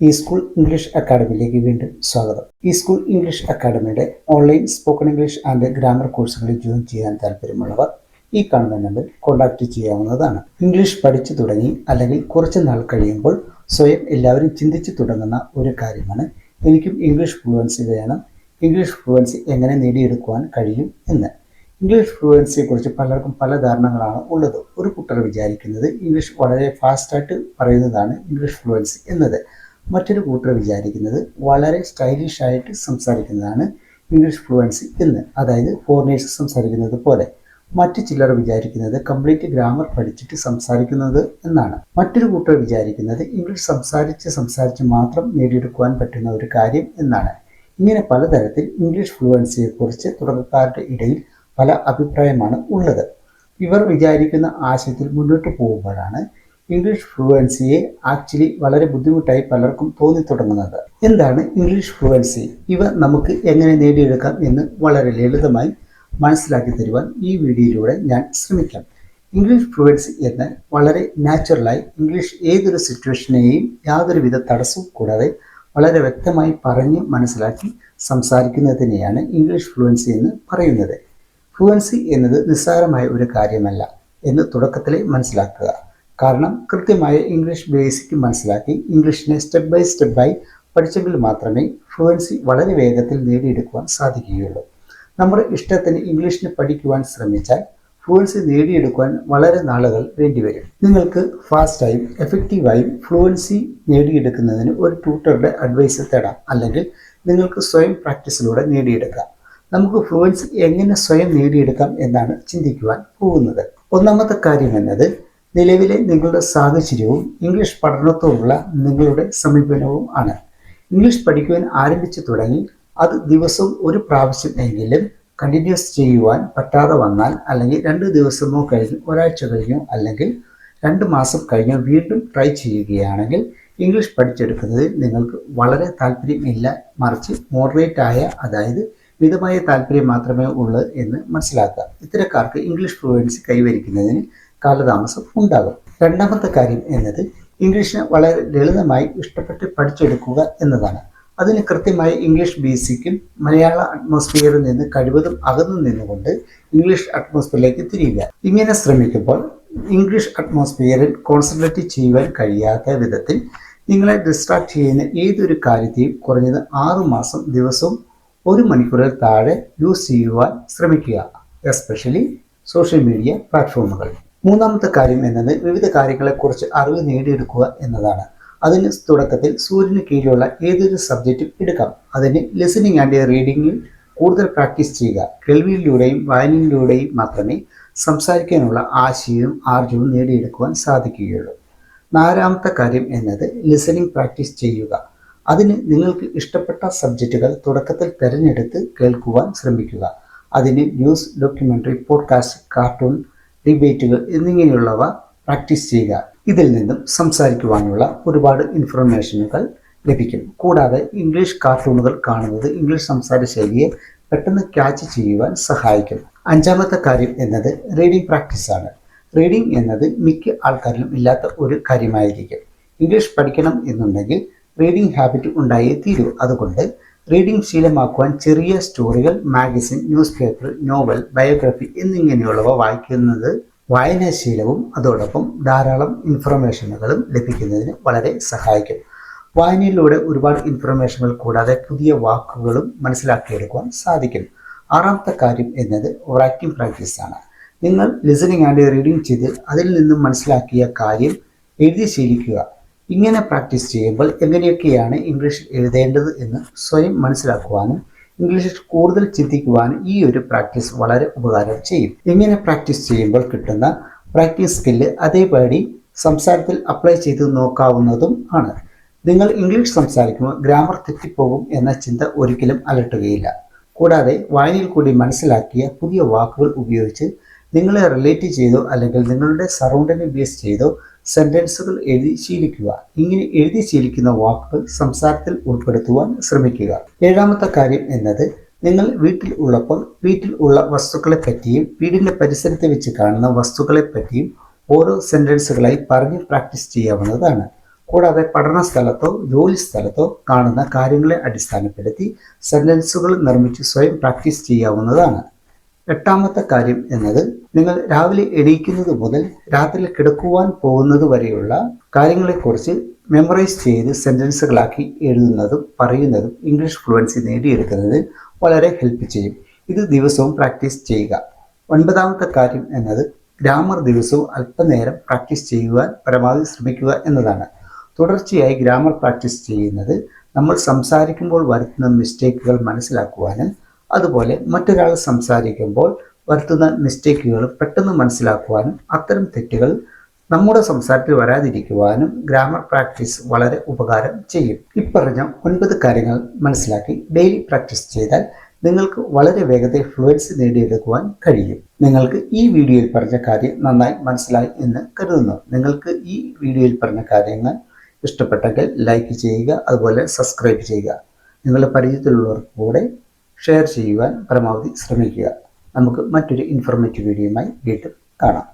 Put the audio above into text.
ഈ school English അക്കാദമിയിലേക്ക് വീണ്ടും സ്വാഗതം. ഈ school English അക്കാഡമിയുടെ online spoken English and grammar കോഴ്സുകളിൽ ജോയിൻ ചെയ്യാൻ താല്പര്യമുള്ളവർ ഈ കാണുന്ന നമ്പറിൽ കോൺടാക്റ്റ് ചെയ്യാവുന്നതാണ്. ഇംഗ്ലീഷ് പഠിച്ചു തുടങ്ങി അല്ലെങ്കിൽ കുറച്ച് നാൾ കഴിയുമ്പോൾ സ്വയം എല്ലാവരും ചിന്തിച്ചു തുടങ്ങുന്ന ഒരു കാര്യമാണ് എനിക്കും ഇംഗ്ലീഷ് ഫ്ലുവൻസി വേണം. ഇംഗ്ലീഷ് ഫ്ലുവൻസി എങ്ങനെ നേടിയെടുക്കുവാൻ കഴിയും എന്ന്. ഇംഗ്ലീഷ് ഫ്ലുവൻസിയെ കുറിച്ച് പലർക്കും പല ധാരണകളാണ് ഉള്ളത്. ഒരു കൂട്ടർ വിചാരിക്കുന്നത് ഇംഗ്ലീഷ് വളരെ ഫാസ്റ്റായിട്ട് പറയുന്നതാണ് ഇംഗ്ലീഷ് ഫ്ലുവൻസി എന്നത്. മറ്റൊരു കൂട്ടർ വിചാരിക്കുന്നത് വളരെ സ്റ്റൈലിഷ് ആയിട്ട് സംസാരിക്കുന്നതാണ് ഇംഗ്ലീഷ് ഫ്ലുവൻസി എന്ന്. അതായത് ഫോറിനേഴ്സ് സംസാരിക്കുന്നത് പോലെ. മറ്റു ചിലർ വിചാരിക്കുന്നത് കംപ്ലീറ്റ് ഗ്രാമർ പഠിച്ചിട്ട് സംസാരിക്കുന്നത് എന്നാണ്. മറ്റൊരു കൂട്ടർ വിചാരിക്കുന്നത് ഇംഗ്ലീഷ് സംസാരിച്ച് സംസാരിച്ച് മാത്രം നേടിയെടുക്കുവാൻ പറ്റുന്ന ഒരു കാര്യം എന്നാണ്. ഇങ്ങനെ പലതരത്തിൽ ഇംഗ്ലീഷ് ഫ്ലുവൻസിയെക്കുറിച്ച് തുടക്കക്കാരുടെ ഇടയിൽ പല അഭിപ്രായമാണ് ഉള്ളത്. ഇവർ വിചാരിക്കുന്ന ആശയത്തിൽ മുന്നോട്ട് പോകുമ്പോഴാണ് ഇംഗ്ലീഷ് ഫ്ലുവൻസിയെ ആക്ച്വലി വളരെ ബുദ്ധിമുട്ടായി പലർക്കും തോന്നി തുടങ്ങുന്നത്. എന്താണ് ഇംഗ്ലീഷ് ഫ്ലുവൻസി ഇവ നമുക്ക് എങ്ങനെ നേടിയെടുക്കാം എന്ന് വളരെ ലളിതമായി മനസ്സിലാക്കി തരുവാൻ ഈ വീഡിയോയിലൂടെ ഞാൻ ശ്രമിക്കാം. ഇംഗ്ലീഷ് ഫ്ലുവൻസി എന്ന് വളരെ നാച്ചുറലായി ഇംഗ്ലീഷ് ഏതൊരു സിറ്റുവേഷനെയും യാതൊരുവിധ തടസ്സവും കൂടാതെ വളരെ വ്യക്തമായി പറഞ്ഞ് മനസ്സിലാക്കി സംസാരിക്കുന്നതിനെയാണ് ഇംഗ്ലീഷ് ഫ്ലുവൻസി എന്ന് പറയുന്നത്. ഫ്ലുവൻസി എന്നത് നിസ്സാരമായ ഒരു കാര്യമല്ല എന്ന് തുടക്കത്തിലെ മനസ്സിലാക്കുക. കാരണം കൃത്യമായ ഇംഗ്ലീഷ് ബേസിക് മനസ്സിലാക്കി ഇംഗ്ലീഷിനെ സ്റ്റെപ്പ് ബൈ സ്റ്റെപ്പായി പഠിച്ചെങ്കിൽ മാത്രമേ ഫ്ലുവൻസി വളരെ വേഗത്തിൽ നേടിയെടുക്കുവാൻ സാധിക്കുകയുള്ളൂ. നമ്മുടെ ഇഷ്ടത്തിന് ഇംഗ്ലീഷിന് പഠിക്കുവാൻ ശ്രമിച്ചാൽ ഫ്ലുവൻസി നേടിയെടുക്കുവാൻ വളരെ നാളുകൾ വേണ്ടിവരും നിങ്ങൾക്ക് ഫാസ്റ്റായും എഫക്റ്റീവായും ഫ്ലുവൻസി നേടിയെടുക്കുന്നതിന് ഒരു ട്യൂട്ടറുടെ അഡ്വൈസ് തേടാം. അല്ലെങ്കിൽ നിങ്ങൾക്ക് സ്വയം പ്രാക്ടീസിലൂടെ നേടിയെടുക്കാം. നമുക്ക് ഫ്ലുവൻസി എങ്ങനെ സ്വയം നേടിയെടുക്കാം എന്നാണ് ചിന്തിക്കുവാൻ പോകുന്നത്. ഒന്നാമത്തെ കാര്യം എന്നത് നിലവിലെ നിങ്ങളുടെ സാഹചര്യവും ഇംഗ്ലീഷ് പഠനത്തോടുള്ള നിങ്ങളുടെ സമീപനവും ആണ്. ഇംഗ്ലീഷ് പഠിക്കുവാൻ ആരംഭിച്ചു തുടങ്ങി അത് ദിവസവും ഒരു പ്രാവശ്യം എങ്കിലും കണ്ടിന്യൂസ് ചെയ്യുവാൻ പറ്റാതെ വന്നാൽ അല്ലെങ്കിൽ രണ്ട് ദിവസമോ കഴിഞ്ഞ് ഒരാഴ്ച കഴിഞ്ഞോ അല്ലെങ്കിൽ രണ്ട് മാസം കഴിഞ്ഞോ വീണ്ടും ട്രൈ ചെയ്യുകയാണെങ്കിൽ ഇംഗ്ലീഷ് പഠിച്ചെടുക്കുന്നതിൽ നിങ്ങൾക്ക് വളരെ താല്പര്യമില്ല മറിച്ച് മോഡറേറ്റ് ആയ അതായത് മിതമായ താല്പര്യം മാത്രമേ ഉള്ളൂ എന്ന് മനസ്സിലാക്കുക. ഇത്തരക്കാർക്ക് ഇംഗ്ലീഷ് ഫ്ലുവൻസി കൈവരിക്കുന്നതിന് കാലതാമസം ഉണ്ടാകും. രണ്ടാമത്തെ കാര്യം എന്നത് ഇംഗ്ലീഷിനെ വളരെ ലളിതമായി ഇഷ്ടപ്പെട്ട് പഠിച്ചെടുക്കുക എന്നതാണ്. അതിന് കൃത്യമായി ഇംഗ്ലീഷ് ബേസിക്കും മലയാള അറ്റ്മോസ്ഫിയറിൽ നിന്ന് കഴിവതും അകന്നു നിന്നുകൊണ്ട് ഇംഗ്ലീഷ് അറ്റ്മോസ്ഫിയറിലേക്ക് തിരിയുക. ഇങ്ങനെ ശ്രമിക്കുമ്പോൾ ഇംഗ്ലീഷ് അറ്റ്മോസ്ഫിയറിൽ കോൺസെൻട്രേറ്റ് ചെയ്യുവാൻ കഴിയാത്ത വിധത്തിൽ നിങ്ങളെ ഡിസ്ട്രാക്ട് ചെയ്യുന്ന ഏതൊരു കാര്യത്തെയും കുറഞ്ഞത് ആറുമാസം ദിവസവും ഒരു മണിക്കൂറിൽ താഴെ യൂസ് ചെയ്യുവാൻ ശ്രമിക്കുക എസ്പെഷ്യലി സോഷ്യൽ മീഡിയ പ്ലാറ്റ്ഫോമുകൾ മൂന്നാമത്തെ കാര്യം എന്നത് വിവിധ കാര്യങ്ങളെക്കുറിച്ച് അറിവ് നേടിയെടുക്കുക എന്നതാണ്. അതിന് തുടക്കത്തിൽ സൂര്യന് കീഴിലുള്ള ഏതൊരു സബ്ജക്റ്റും എടുക്കാം. അതിന് ലിസണിങ് ആൻഡ് റീഡിങ്ങിൽ കൂടുതൽ പ്രാക്ടീസ് ചെയ്യുക. കേൾവിയിലൂടെയും വായനയിലൂടെയും മാത്രമേ സംസാരിക്കാനുള്ള ആശയവും ആർജവും നേടിയെടുക്കുവാൻ സാധിക്കുകയുള്ളൂ. നാലാമത്തെ കാര്യം എന്നത് ലിസണിങ് പ്രാക്ടീസ് ചെയ്യുക. അതിന് നിങ്ങൾക്ക് ഇഷ്ടപ്പെട്ട സബ്ജക്റ്റുകൾ തുടക്കത്തിൽ തിരഞ്ഞെടുത്ത് കേൾക്കുവാൻ ശ്രമിക്കുക. അതിന് ന്യൂസ് ഡോക്യുമെന്ററി പോഡ്കാസ്റ്റ് കാർട്ടൂൺ ഡിബേറ്റുകൾ എന്നിങ്ങനെയുള്ളവ പ്രാക്ടീസ് ചെയ്യുക. ഇതിൽ നിന്നും സംസാരിക്കുവാനുള്ള ഒരുപാട് ഇൻഫർമേഷനുകൾ ലഭിക്കും കൂടാതെ ഇംഗ്ലീഷ് കാർട്ടൂണുകൾ കാണുന്നത് ഇംഗ്ലീഷ് സംസാര ശൈലിയെ പെട്ടെന്ന് ക്യാച്ച് ചെയ്യുവാൻ സഹായിക്കും അഞ്ചാമത്തെ കാര്യം എന്നത് റീഡിംഗ് പ്രാക്ടീസാണ് റീഡിംഗ് എന്നത് മിക്ക ആൾക്കാരിലും ഇല്ലാത്ത ഒരു കാര്യമായിരിക്കും. ഇംഗ്ലീഷ് പഠിക്കണം എന്നുണ്ടെങ്കിൽ റീഡിംഗ് ഹാബിറ്റ് ഉണ്ടായേ തീരൂ. അതുകൊണ്ട് റീഡിംഗ് ശീലമാക്കുവാൻ ചെറിയ സ്റ്റോറികൾ magazine newspaper novel biography എന്നിങ്ങനെയുള്ളവ വായിക്കുന്നത് വായനാശീലവും അതോടൊപ്പം ധാരാളം ഇൻഫർമേഷനുകളും ലഭിക്കുന്നതിന് വളരെ സഹായിക്കും. വായനയിലൂടെ ഒരുപാട് ഇൻഫർമേഷനുകൾ കൂടാതെ പുതിയ വാക്കുകളും മനസ്സിലാക്കിയെടുക്കുവാൻ സാധിക്കും. ആറാമത്തെ കാര്യം എന്നത് റൈറ്റിംഗ് പ്രാക്ടീസ് ആണ്. നിങ്ങൾ ലിസണിങ് ആൻഡ് റീഡിംഗ് ചെയ്ത് അതിൽ നിന്നും മനസ്സിലാക്കിയ കാര്യം എഴുതി ശീലിക്കുക. ഇങ്ങനെ പ്രാക്ടീസ് ചെയ്യുമ്പോൾ എങ്ങനെയൊക്കെയാണ് ഇംഗ്ലീഷിൽ എഴുതേണ്ടത് എന്ന് സ്വയം മനസ്സിലാക്കുവാനും ഇംഗ്ലീഷിൽ കൂടുതൽ ചിന്തിക്കുവാനും ഈ ഒരു പ്രാക്ടീസ് വളരെ ഉപകാരം ചെയ്യും. ഇങ്ങനെ പ്രാക്ടീസ് ചെയ്യുമ്പോൾ കിട്ടുന്ന പ്രാക്ടീസ് സ്കില്ല് അതേപടി സംസാരത്തിൽ അപ്ലൈ ചെയ്ത് നോക്കാവുന്നതും ആണ്. നിങ്ങൾ ഇംഗ്ലീഷ് സംസാരിക്കുമ്പോൾ ഗ്രാമർ തെറ്റിപ്പോകും എന്ന ചിന്ത ഒരിക്കലും അലട്ടുകയില്ല. കൂടാതെ വായനയിൽ കൂടി മനസ്സിലാക്കിയ പുതിയ വാക്കുകൾ ഉപയോഗിച്ച് നിങ്ങളെ റിലേറ്റ് ചെയ്തോ അല്ലെങ്കിൽ നിങ്ങളുടെ സറൗണ്ടിനെ ബേസ് ചെയ്തോ സെന്റൻസുകൾ എഴുതി ശീലിക്കുക. ഇങ്ങനെ എഴുതി ശീലിക്കുന്ന വാക്കുകൾ സംസാരത്തിൽ ഉൾപ്പെടുത്തുവാൻ ശ്രമിക്കുക. ഏഴാമത്തെ കാര്യം എന്നത് നിങ്ങൾ വീട്ടിൽ ഉള്ളപ്പോൾ വീട്ടിൽ ഉള്ള വസ്തുക്കളെ പറ്റിയും വീടിന്റെ പരിസരത്ത് വെച്ച് കാണുന്ന വസ്തുക്കളെ പറ്റിയും ഓരോ സെന്റൻസുകളായി പറഞ്ഞ് പ്രാക്ടീസ് ചെയ്യാവുന്നതാണ്. കൂടാതെ പഠന സ്ഥലത്തോ ജോലി സ്ഥലത്തോ കാണുന്ന കാര്യങ്ങളെ അടിസ്ഥാനപ്പെടുത്തി സെന്റൻസുകൾ നിർമ്മിച്ച് സ്വയം പ്രാക്ടീസ് ചെയ്യാവുന്നതാണ്. എട്ടാമത്തെ കാര്യം എന്നത് നിങ്ങൾ രാവിലെ എണീക്കുന്നത് മുതൽ രാത്രി കിടക്കുവാൻ പോകുന്നത് വരെയുള്ള കാര്യങ്ങളെക്കുറിച്ച് മെമ്മറൈസ് ചെയ്ത് സെന്റൻസുകളാക്കി എഴുതുന്നതും പറയുന്നതും ഇംഗ്ലീഷ് ഫ്ലുവൻസി നേടിയെടുക്കുന്നതിന് വളരെ ഹെൽപ്പ് ചെയ്യും. ഇത് ദിവസവും പ്രാക്ടീസ് ചെയ്യുക. ഒൻപതാമത്തെ കാര്യം എന്നത് ഗ്രാമർ ദിവസവും അല്പനേരം പ്രാക്ടീസ് ചെയ്യുവാൻ പരമാവധി ശ്രമിക്കുക എന്നതാണ്. തുടർച്ചയായി ഗ്രാമർ പ്രാക്ടീസ് ചെയ്യുന്നത് നമ്മൾ സംസാരിക്കുമ്പോൾ വരുത്തുന്ന മിസ്റ്റേക്കുകൾ മനസ്സിലാക്കുവാനും അതുപോലെ മറ്റൊരാൾ സംസാരിക്കുമ്പോൾ വരുത്തുന്ന മിസ്റ്റേക്കുകൾ പെട്ടെന്ന് മനസ്സിലാക്കുവാനും അത്തരം തെറ്റുകൾ നമ്മുടെ സംസാരത്തിൽ വരാതിരിക്കുവാനും ഗ്രാമർ പ്രാക്ടീസ് വളരെ ഉപകാരം ചെയ്യും. ഇപ്പറഞ്ഞ ഒൻപത് കാര്യങ്ങൾ മനസ്സിലാക്കി ഡെയിലി പ്രാക്ടീസ് ചെയ്താൽ നിങ്ങൾക്ക് വളരെ വേഗത്തെ ഫ്ലുവൻസി നേടിയെടുക്കുവാൻ കഴിയും. നിങ്ങൾക്ക് ഈ വീഡിയോയിൽ പറഞ്ഞ കാര്യം നന്നായി മനസ്സിലായി എന്ന് കരുതുന്നു. നിങ്ങൾക്ക് ഈ വീഡിയോയിൽ പറഞ്ഞ കാര്യങ്ങൾ ഇഷ്ടപ്പെട്ടെങ്കിൽ ലൈക്ക് ചെയ്യുക അതുപോലെ സബ്സ്ക്രൈബ് ചെയ്യുക. നിങ്ങളുടെ പരിചയത്തിലുള്ളവർക്ക് കൂടെ ഷെയർ ചെയ്യുവാൻ പരമാവധി ശ്രമിക്കുക. നമുക്ക് മറ്റൊരു ഇൻഫോർമേറ്റീവ് വീഡിയോയുമായി വീണ്ടും കാണാം.